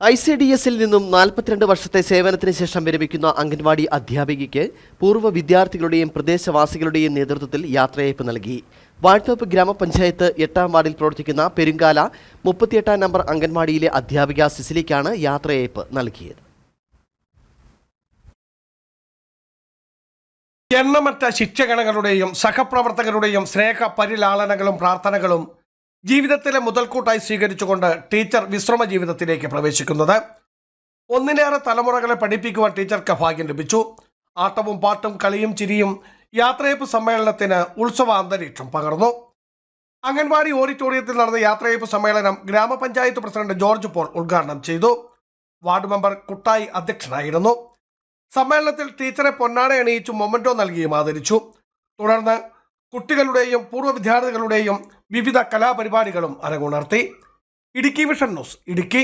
I C D എസിൽ നിന്നും നാൽപ്പത്തിരണ്ട് വർഷത്തെ സേവനത്തിന് ശേഷം വിരമിക്കുന്ന അംഗൻവാടി അധ്യാപികയ്ക്ക് പൂർവ വിദ്യാർത്ഥികളുടെയും പ്രദേശവാസികളുടെയും നേതൃത്വത്തിൽ യാത്രയയപ്പ് നൽകി. വാഴ്ത്തോപ്പ് ഗ്രാമപഞ്ചായത്ത് എട്ടാം വാർഡിൽ പ്രവർത്തിക്കുന്ന പെരുങ്കാല മുപ്പത്തിയെട്ടാം നമ്പർ അംഗൻവാടിയിലെ അധ്യാപിക സിസിലിക്കാണ് യാത്രയയപ്പ് നൽകിയത്. എണ്ണമറ്റ ശിക്ഷകണങ്ങളുടെയും സഹപ്രവർത്തകരുടെയും സ്നേഹ പരിലാളനകളും പ്രാർത്ഥനകളും ജീവിതത്തിലെ മുതൽക്കൂട്ടായി സ്വീകരിച്ചുകൊണ്ട് ടീച്ചർ വിശ്രമ ജീവിതത്തിലേക്ക് പ്രവേശിക്കുന്നത്. ഒന്നിലേറെ തലമുറകളെ പഠിപ്പിക്കുവാൻ ടീച്ചർക്ക് ഭാഗ്യം ലഭിച്ചു. ആട്ടവും പാട്ടും കളിയും ചിരിയും യാത്രയപ്പ് സമ്മേളനത്തിന് ഉത്സവ അന്തരീക്ഷം പകർന്നു. അംഗൻവാടി ഓഡിറ്റോറിയത്തിൽ നടന്ന യാത്രയപ്പ് സമ്മേളനം ഗ്രാമപഞ്ചായത്ത് പ്രസിഡന്റ് ജോർജ് പോൾ ഉദ്ഘാടനം ചെയ്തു. വാർഡ് മെമ്പർ കുട്ടായി അധ്യക്ഷനായിരുന്നു. സമ്മേളനത്തിൽ ടീച്ചറെ പൊന്നാട അണിയിച്ചു മൊമന്റോ നൽകിയും ആദരിച്ചു. തുടർന്ന് കുട്ടികളുടെയും പൂർവ വിദ്യാർത്ഥികളുടെയും വിവിധ കലാപരിപാടികളും അരങ്ങുണർത്തി. Idukki vision news Idukki.